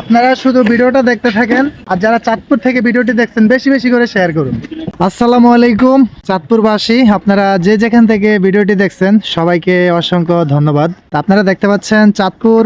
আপনারা শুধু ভিডিওটা দেখতে থাকেন আর যারা চাঁদপুর থেকে ভিডিওটি দেখছেন, বেশি বেশি করে শেয়ার করুন। আসসালামু আলাইকুম, চাঁদপুরবাসী। আপনারা যে যেখান থেকে ভিডিওটি দেখছেন, সবাইকে অসংখ্য ধন্যবাদ। আপনারা দেখতে পাচ্ছেন চাঁদপুর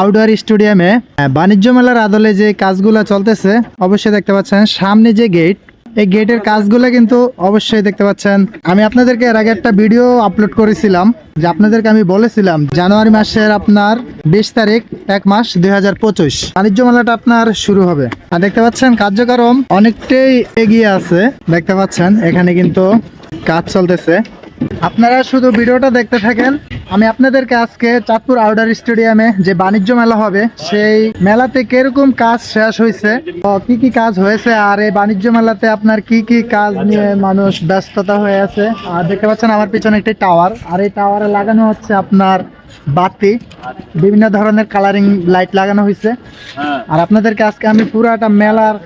আউটডোর স্টেডিয়ামে বাণিজ্য মেলার আদলে যে কাজগুলো চলতেছে, অবশ্যই দেখতে পাচ্ছেন সামনে যে গেট এই গেটের কাজগুলো কিন্তু অবশ্যই দেখতে পাচ্ছেন। আমি আপনাদেরকে এর আগে একটা ভিডিও আপলোড করেছিলাম, যে আপনাদেরকে আমি বলেছিলাম, জানুয়ারি মাসের আপনার বিশ তারিখ, এক মাস দুই হাজার পঁচিশ। বাণিজ্য মেলাটা আপনার শুরু হবে। আর দেখতে পাচ্ছেন, কার্যক্রম অনেকটাই এগিয়ে আছে। দেখতে পাচ্ছেন, এখানে কিন্তু কাজ চলতেছে। আপনারা শুধু ভিডিওটা দেখতে থাকেন আমি আপনাদেরকে আজকে চাঁদপুর আউটার স্টেডিয়ামে যে বাণিজ্য মেলা হবে সেই মেলাতে কীরকম কাজ শেষ হয়েছে? কি কি কাজ হয়েছে আর এই বাণিজ্য মেলাতে আপনার কি কি কাজ নিয়ে মানুষ ব্যস্ততা হয়ে আছে? আর দেখতে পাচ্ছেন আমার পিছনে একটি টাওয়ার আর এই টাওয়ারে লাগানো হচ্ছে আপনার বাতি বিভিন্ন ধরনের কালারিং লাইট লাগানো হয়েছে। আর আপনাদেরকে আজকে আমি পুরাটা মেলার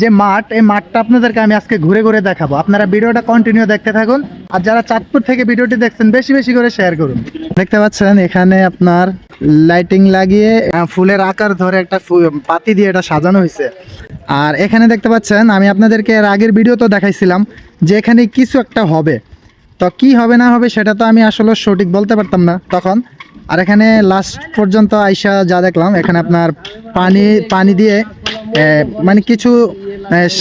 যে মাঠ, এই মাঠটা আপনাদেরকে আমি আজকে ঘুরে ঘুরে দেখাবো। আপনারা ভিডিওটা কন্টিনিউ দেখতে থাকুন, আর যারা চাঁদপুর থেকে ভিডিওটি দেখছেন, বেশি বেশি করে শেয়ার করুন। দেখতে পাচ্ছেন, এখানে আপনার লাইটিং লাগিয়ে ফুলের আকার ধরে একটা পাতি দিয়ে এটা সাজানো হয়েছে। আর এখানে দেখতে পাচ্ছেন, আমি আপনাদেরকে এর আগের ভিডিও তো দেখাইছিলাম, যে এখানে কিছু একটা হবে। তো কি হবে, না হবে, সেটা তো আমি আসলে সঠিক বলতে পারতাম না তখন। আর এখানে লাস্ট পর্যন্ত আইসা যা দেখলাম, এখানে আপনার পানি পানি দিয়ে মানে কিছু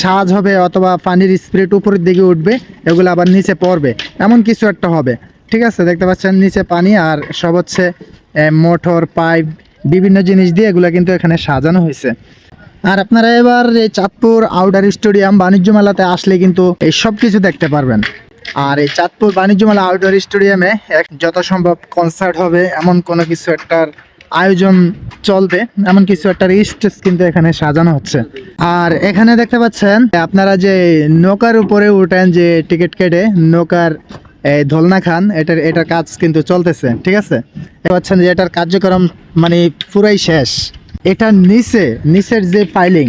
সাজ হবে অথবা পানির স্প্রিট উপরের দিকে উঠবে, এগুলো আবার নিচে পড়বে। এমন কিছু একটা হবে, ঠিক আছে? দেখতে পাচ্ছেন নিচে পানি আর সব হচ্ছে মোটর, পাইপ, বিভিন্ন জিনিস দিয়ে এগুলো কিন্তু এখানে সাজানো হয়েছে। আর আপনারা এবার এই চাঁদপুর আউটার স্টেডিয়াম বাণিজ্য মেলাতে আসলে কিন্তু এই সব কিছু দেখতে পারবেন। আর এই চাঁদপুর বাণিজ্য মেলা আউটডোর স্টেডিয়ামে যত সম্ভব কনসার্ট হবে, এমন কোনো কিছু একটার আয়োজন চলবে, এমন কিছু একটা স্টেজ কিন্তু এখানে সাজানো হচ্ছে। আর এখানে দেখতে পাচ্ছেন, আপনারা যে নৌকার উপরে উঠেন, যে টিকিট কেটে নৌকার ধলনা খান, এটার এটার কাজ কিন্তু চলতেছে, ঠিক আছে? পাচ্ছেন যে এটার কার্যক্রম মানে পুরাই শেষ। এটার নিচে, নিচের যে ফাইলিং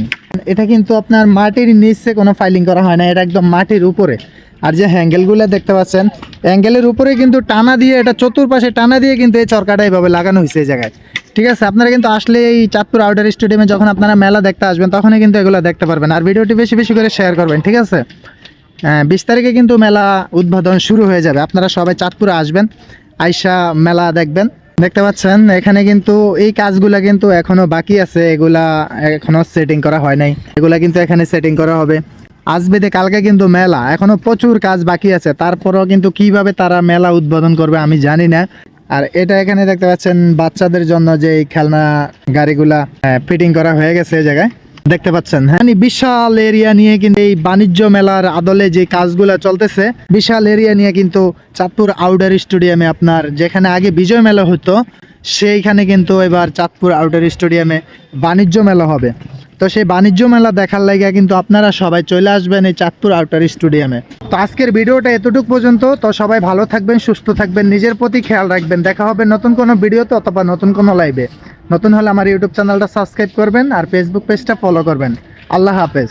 এটা কিন্তু আপনার মাটির নিচে কোনো ফাইলিং করা হয় না, এটা একদম মাটির উপরে। আর যে হ্যাঙ্গেলগুলো দেখতে পাচ্ছেন অ্যাঙ্গেলের উপরে কিন্তু টানা দিয়ে এটা চতুর্পাশে টানা দিয়ে কিন্তু এই চরকাটা এইভাবে লাগানো হয়েছে এই জায়গায়। ঠিক আছে? আপনারা কিন্তু আসলে এই চাঁদপুর আউটার স্টেডিয়ামে যখন আপনারা মেলা দেখতে আসবেন তখনই কিন্তু এগুলো দেখতে পারবেন। আর ভিডিওটি বেশি বেশি করে শেয়ার করবেন ঠিক আছে? হ্যাঁ, বিশ তারিখে কিন্তু মেলা উদ্বোধন শুরু হয়ে যাবে। আপনারা সবাই চাঁদপুরে আসবেন আইসা মেলা দেখবেন। দেখতে পাচ্ছেন এখানে কিন্তু এই কাজগুলা কিন্তু এখনও বাকি আছে। এগুলা এখনও সেটিং করা হয় নাই। এগুলা কিন্তু এখানে সেটিং করা হবে। আসবেদে কালকে কিন্তু মেলা। এখনও প্রচুর কাজ বাকি আছে। তারপরও কিন্তু কীভাবে তারা মেলা উদ্বোধন করবে আমি জানি না। আর এটা এখানে দেখতে পাচ্ছেন বাচ্চাদের জন্য যে খেলনা গাড়িগুলা ফিটিং করা হয়ে গেছে এই জায়গায়। দেখতে পাচ্ছেন হ্যাঁ। মানে বিশাল এরিয়া নিয়ে কিন্তু এই বাণিজ্য মেলার আদলে যে কাজগুলো চলতেছে, বিশাল এরিয়া নিয়ে কিন্তু চাঁদপুর আউটার স্টেডিয়ামে আপনার যেখানে আগে বিজয় মেলা হতো, সেইখানে কিন্তু এবার চাঁদপুর আউটার স্টেডিয়ামে বাণিজ্য মেলা হবে। তো সেই বাণিজ্য মেলা দেখার লাগে কিন্তু আপনারা সবাই চলে আসবেন এই চাঁদপুর আউটার স্টুডিয়ামে। তো আজকের ভিডিওটা এতটুকু পর্যন্ত, তো সবাই ভালো থাকবেন, সুস্থ থাকবেন, নিজের প্রতি খেয়াল রাখবেন। দেখা হবে নতুন কোনো ভিডিওতে অথবা নতুন কোনো লাইভে নতুন হলে আমার ইউটিউব চ্যানেলটা সাবস্ক্রাইব করবেন আর ফেসবুক পেজটা ফলো করবেন। আল্লাহ হাফেজ।